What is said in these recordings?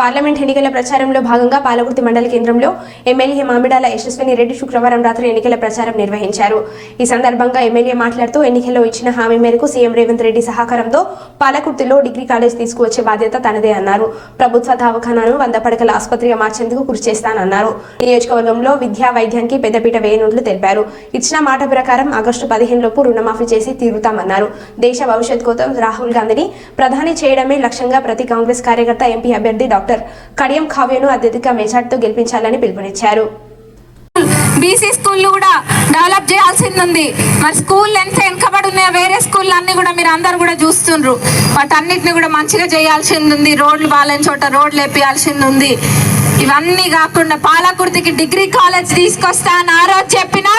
Parliament ఎన్నికల ప్రచారంలో భాగంగా పాలకుర్తి మండల కేంద్రంలో ఎమ్మెల్యే మామిడాల యశస్విని రెడ్డి శుక్రవారం రాత్రి ఎన్నికల ప్రచారం నిర్వహించారు. ఈ సందర్భంగా ఎమ్మెల్యే మాట్లాడుతూ ఎన్నికల్లో ఇచ్చిన హామీ మేరకు సీఎం రేవంత్ రెడ్డి సహకారంతో పాలకుర్తిలో డిగ్రీ కాలేజ్ తీసుకువచ్చే బాధ్యత తనదే అన్నారు. ప్రభుత్వ దవాఖానాను వంద పడకల ఆసుపత్రిగా మార్చేందుకు కృషి చేస్తానన్నారు. నియోజకవర్గంలో విద్యా వైద్యానికి పెద్దపీట వేయనున్నట్లు తెలిపారు. ఇచ్చిన మాట ప్రకారం ఆగస్టు పదిహేను లోపు రుణమాఫీ చేసి తీరుతామన్నారు. దేశ భవిష్యత్ కోసం రాహుల్ గాంధీని ప్రధాని చేయడమే లక్ష్యంగా ప్రతి కాంగ్రెస్ కార్యకర్త ఎంపీ అభ్యర్థి డాక్టర్ కడియం కావ్యను అత్యధిక మెజార్టీతో గెలిపించాలని పిలుపునిచ్చారు. బీసీ స్కూళ్ళు కూడా డెవలప్ చేయాల్సింది ఉంది మరి స్కూల్ ఎంత వెనకబడి ఉన్నాయో? వేరే స్కూల్ అన్ని కూడా మీరు అందరు కూడా చూస్తుండ్రు. వాటన్నిటిని కూడా మంచిగా చేయాల్సింది ఉంది రోడ్లు బాగాలేని చోట రోడ్లు వేపియాల్సింది ఉంది ఇవన్నీ కాకుండా పాలకుర్తికి డిగ్రీ కాలేజ్ తీసుకొస్తా అని ఆ రోజు చెప్పినా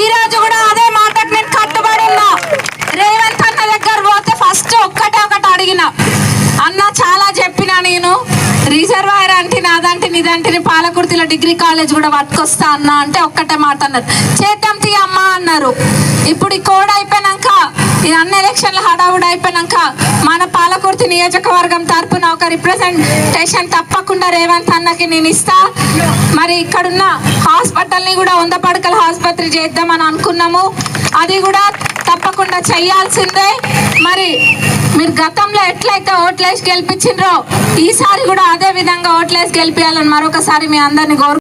ఈ రోజు కూడా అదే మాటకు నేను కట్టుబడి ఉన్నా రేవంత్ అన్న దగ్గర పోతే ఫస్ట్ ఒక్కటే ఒకటి అడిగిన అన్న చాలా చెప్పినా నేను రిజర్వాయర్ అంటే నాదంటే నీదంటే పాలకుర్తిలో డిగ్రీ కాలేజ్ కూడా పట్టుకొస్తా అన్నా అంటే ఒక్కటే మాట అన్నారు. చేద్దాం తీ అమ్మా అన్నారు. ఇప్పుడు ఈ కోడ్ అయిపోయినాక ఈ అన్ని ఎలక్షన్ల హడావుడు అయిపోయినాక మన పాలకుర్తి నియోజకవర్గం తరపున ఒక రిప్రజెంటేషన్ తప్పకుండా రేవంత్ అన్నకి నేను ఇస్తా. మరి ఇక్కడున్న హాస్పిటల్ని కూడా వంద పడకల ఆసుపత్రి చేద్దామని అనుకున్నాము. అది కూడా తప్పకుండా చేయాల్సిందే. మరి మీరు గతంలో ఎట్లయితే ఓట్లేసి గెలిపించిండ్రో ఈసారి కూడా అదే విధంగా ఓట్లేసి గెలిపించాలని మరొకసారి మీ అందరినీ కోరు